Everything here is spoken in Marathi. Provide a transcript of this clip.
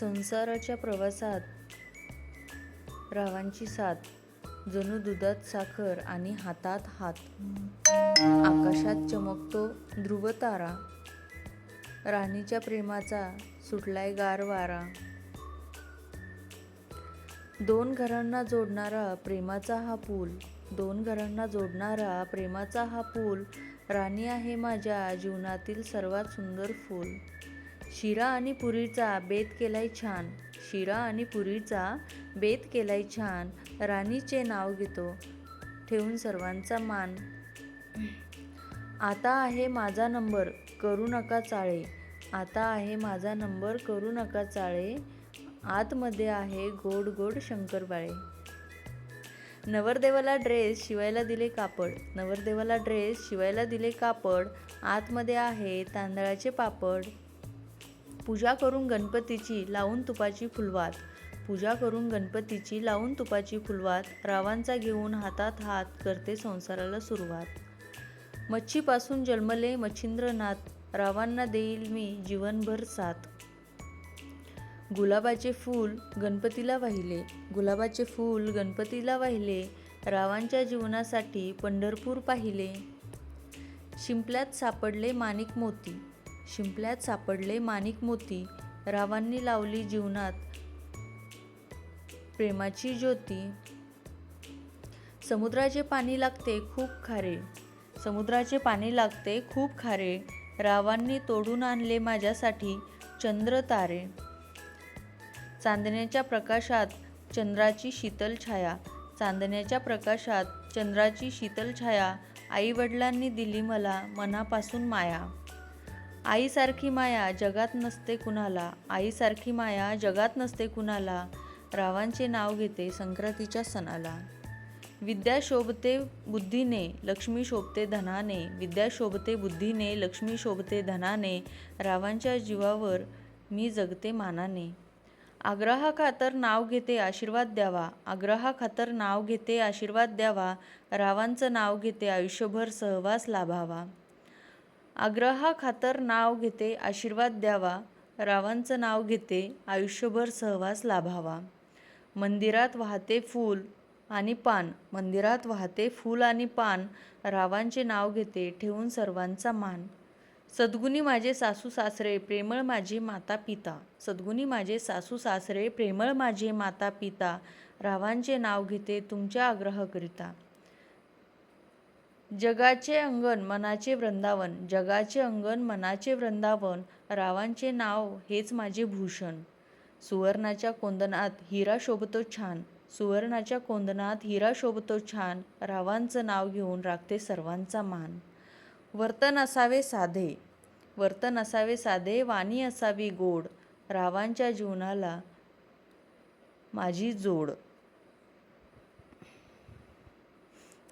संसाराच्या प्रवासात रावांची साथ जणू दुधात साखर आणि हातात हात. आकाशात चमकतो ध्रुवतारा. राणीच्या प्रेमाचा सुटलाय गार वारा. दोन घरांना जोडणारा प्रेमाचा हा पूल दोन घरांना जोडणारा प्रेमाचा हा पूल राणी आहे माझ्या जीवनातील सर्वात सुंदर फूल. शिरा आणि पुरीचा बेत केलाय छान. शिरा आणि पुरीचा बेत केलाय छान. राणीचे नाव घेतो. ठेवून सर्वांचा मान. आता आहे माझा नंबर. करू नका चाळे. आता आहे माझा नंबर. करू नका चाळे. आतमध्ये आहे गोड गोड शंकरबाळे नवरदेवाला ड्रेस शिवायला दिले कापड. नवरदेवाला ड्रेस शिवायला दिले कापड. आतमध्ये आहे तांदळाचे पापड. पूजा करून गणपतीची लावून तुपाची फुलवात. पूजा करून गणपतीची लावून तुपाची फुलवात रावांचा घेऊन हातात हात करते संसाराला सुरुवात. मच्छीपासून जन्मले मच्छिंद्रनाथ रावांना देईल मी जीवनभर साथ. गुलाबाचे फूल गणपतीला वाहिले. गुलाबाचे फूल गणपतीला वाहिले. रावांच्या जीवनासाठी पंढरपूर पाहिले. शिंपल्यात सापडले माणिक मोती. शिंपल्यात सापडले माणिक मोती. रावांनी लावली जीवनात प्रेमाची ज्योती. समुद्राचे पाणी लागते खूप खारे. समुद्राचे पाणी लागते खूप खारे. रावांनी तोडून आणले माझ्यासाठी चंद्र तारे. चांदण्याच्या प्रकाशात चंद्राची शीतल छाया. चांदण्याच्या प्रकाशात चंद्राची शीतल छाया. आईवडिलांनी दिली मला मनापासून माया. आईसारखी माया जगात नसते कुणाला आईसारखी माया जगात नसते कुणाला रावांचे नाव घेते संक्रांतीच्या सणाला. विद्या शोभते बुद्धीने लक्ष्मी शोभते धनाने विद्या शोभते बुद्धीने लक्ष्मी शोभते धनाने रावांच्या जीवावर मी जगते मानाने. आग्रहा खातर नाव घेते आशीर्वाद द्यावा आग्रहा खातर नाव घेते आशीर्वाद द्यावा रावांचं नाव घेते आयुष्यभर सहवास लाभावा. आग्रहाखातर नाव घेते आशीर्वाद द्यावा रावांचं नाव घेते आयुष्यभर सहवास लाभावा. मंदिरात वाहते फूल आणि पान मंदिरात वाहते फूल आणि पान रावांचे नाव घेते ठेवून सर्वांचा मान. सद्गुणी माझे सासू सासरे प्रेमळ माझे माता पिता. सद्गुणी माझे सासू सासरे प्रेमळ माझे माता पिता. रावांचे नाव घेते तुमच्या आग्रहकरिता. जगाचे अंगण मनाचे वृंदावन जगाचे अंगण मनाचे वृंदावन रावांचे नाव हेच माझे भूषण. सुवर्णाच्या कोंदनात हिरा शोभतो छान सुवर्णाच्या कोंदनात हिरा शोभतो छान रावांचं नाव घेऊन राखते सर्वांचा मान. वर्तन असावे साधे वर्तन असावे साधे वाणी असावी गोड रावांच्या जीवनाला माझी जोड.